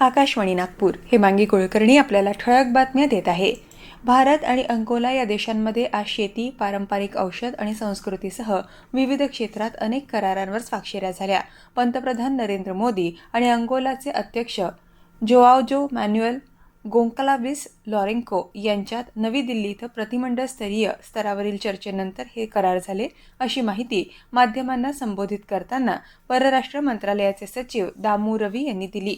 आकाशवाणी नागपूर हे मांगी कुलकर्णी आपल्याला ठळक बातम्या देत आहे. भारत आणि अंकोला या देशांमध्ये आज शेती पारंपरिक औषध आणि संस्कृतीसह विविध क्षेत्रात अनेक करारांवर स्वाक्षऱ्या झाल्या. पंतप्रधान नरेंद्र मोदी आणि अंकोलाचे अध्यक्ष जोआवजो मॅन्युएल गोंकलाविस लॉरेंको यांच्यात नवी दिल्ली इथं प्रतिमंडळ स्तरीय स्तरावरील चर्चेनंतर हे करार झाले अशी माहिती माध्यमांना संबोधित करताना परराष्ट्र मंत्रालयाचे सचिव दामू रवी यांनी दिली.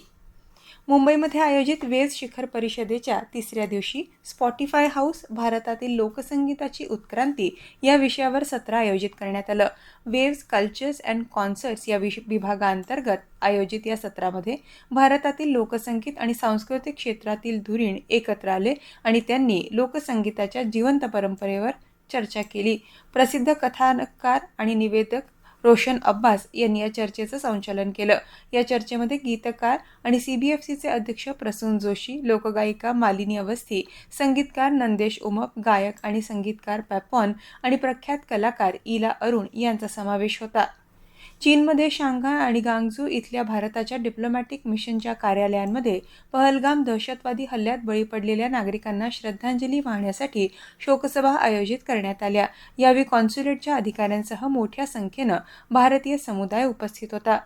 मुंबईमध्ये आयोजित वेज शिखर परिषदेच्या तिसऱ्या दिवशी स्पॉटीफाय हाऊस भारतातील लोकसंगीताची उत्क्रांती या विषयावर सत्र आयोजित करण्यात आलं. वेव्स कल्चर्स अँड कॉन्सर्ट्स या विश विभागांतर्गत आयोजित या सत्रामध्ये भारतातील लोकसंगीत आणि सांस्कृतिक क्षेत्रातील धुरीण एकत्र आले आणि त्यांनी लोकसंगीताच्या जिवंत परंपरेवर चर्चा केली. प्रसिद्ध कथानककार आणि निवेदक रोशन अब्बास यांनी या चर्चेचं संचालन केलं. या चर्चेमध्ये गीतकार आणि सी बी एफ सीचे अध्यक्ष प्रसून जोशी लोकगायिका मालिनी अवस्थी संगीतकार नंदेश उमप गायक आणि संगीतकार पॅपॉन आणि प्रख्यात कलाकार इला अरुण यांचा समावेश होता. चीनमध्ये शांघाय आणि गांगझू इथल्या भारताच्या डिप्लोमॅटिक मिशनच्या कार्यालयांमध्ये पहलगाम दहशतवादी हल्ल्यात बळी पडलेल्या नागरिकांना श्रद्धांजली वाहण्यासाठी शोकसभा आयोजित करण्यात आल्या. यावेळी कॉन्स्युलेटच्या अधिकाऱ्यांसह मोठ्या संख्येनं भारतीय समुदाय उपस्थित होता.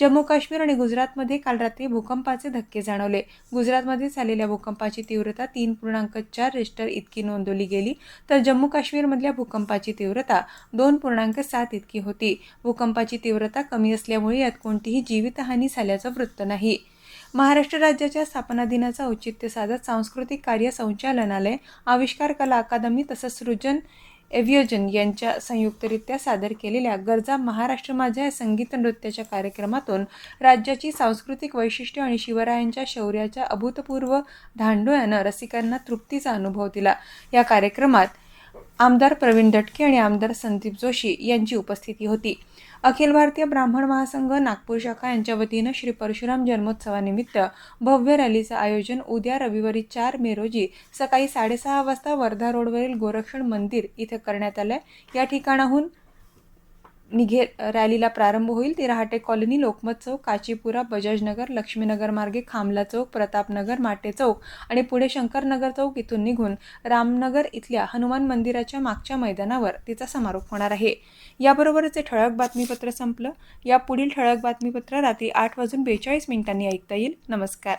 जम्मू काश्मीर आणि गुजरातमध्ये काल रात्री भूकंपाचे धक्के जाणवले. गुजरातमध्ये झालेल्या भूकंपाची तीव्रता तीन पूर्णांक चार रिस्टर इतकी नोंदवली गेली तर जम्मू काश्मीरमधल्या भूकंपाची तीव्रता दोन पूर्णांक सात इतकी होती. भूकंपाची तीव्रता कमी असल्यामुळे यात कोणतीही जीवितहानी झाल्याचं वृत्त नाही. महाराष्ट्र राज्याच्या स्थापना दिनाचं औचित्य साधत सांस्कृतिक कार्य संचालनालय आविष्कार कला अकादमी तसंच सृजन एव्हियोजन यांच्या संयुक्तरित्या सादर केलेल्या गरजा महाराष्ट्र माझ्या या संगीत नृत्याच्या कार्यक्रमातून राज्याची सांस्कृतिक वैशिष्ट्य आणि शिवरायांच्या शौर्याच्या अभूतपूर्व धांडोळ्यानं रसिकांना तृप्तीचा अनुभव दिला. या कार्यक्रमात आमदार प्रवीण दटके आणि आमदार संदीप जोशी यांची उपस्थिती होती. अखिल भारतीय ब्राह्मण महासंघ नागपूर शाखा यांच्या वतीनं श्री परशुराम जन्मोत्सवानिमित्त भव्य रॅलीचं आयोजन उद्या रविवारी चार मे रोजी सकाळी साडेसहा वाजता वर्धा रोडवरील गोरक्षण मंदिर इथं करण्यात आलं या ठिकाणाहून निघे रॅलीला प्रारंभ होईल. ती रहाटे कॉलनी लोकमत चौक काचीपुरा बजाजनगर लक्ष्मीनगर मार्गे खामला चौक प्रतापनगर माटे चौक आणि पुढे शंकरनगर चौक इथून निघून रामनगर इथल्या हनुमान मंदिराच्या मागच्या मैदानावर तिचा समारोप होणार आहे. याबरोबरच हे ठळक बातमीपत्र संपलं. या पुढील ठळक बातमीपत्र रात्री आठ वाजून बेचाळीस मिनिटांनी ऐकता येईल. नमस्कार.